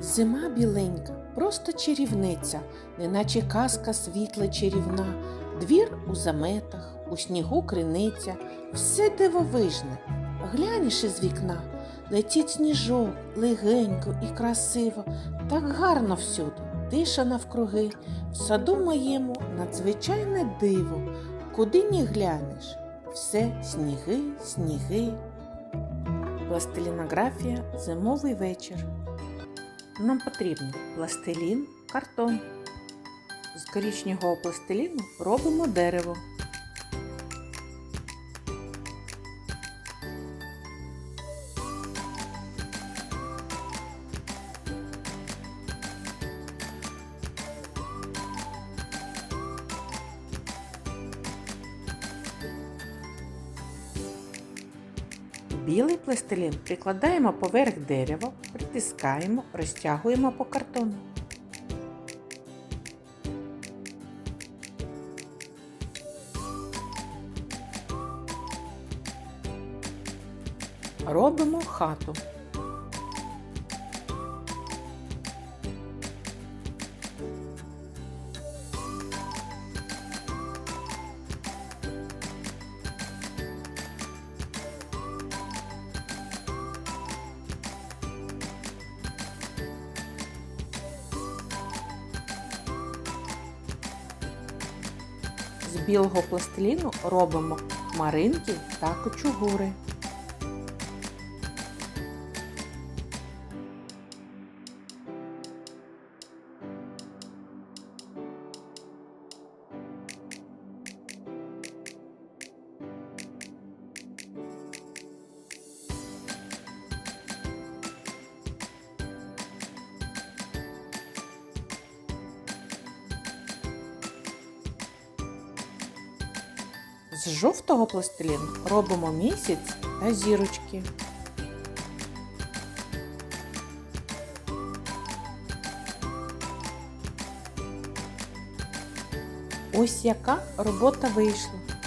Зима біленька, просто чарівниця, неначе казка світла чарівна, двір у заметах, у снігу криниця, все дивовижне. Глянеш із вікна, летить сніжок, легенько і красиво, так гарно всюди, тиша навкруги, в саду моєму надзвичайне диво, куди ні глянеш, все сніги, сніги. Пластилінографія зимовий вечір. Нам потрібен пластилін, картон. З корічнього пластиліну робимо дерево. Білий пластилін прикладаємо поверх дерева, притискаємо, розтягуємо по картону. Робимо хату. З білого пластиліну робимо маринки та кучугури. З жовтого пластиліну робимо місяць та зірочки. Ось яка робота вийшла.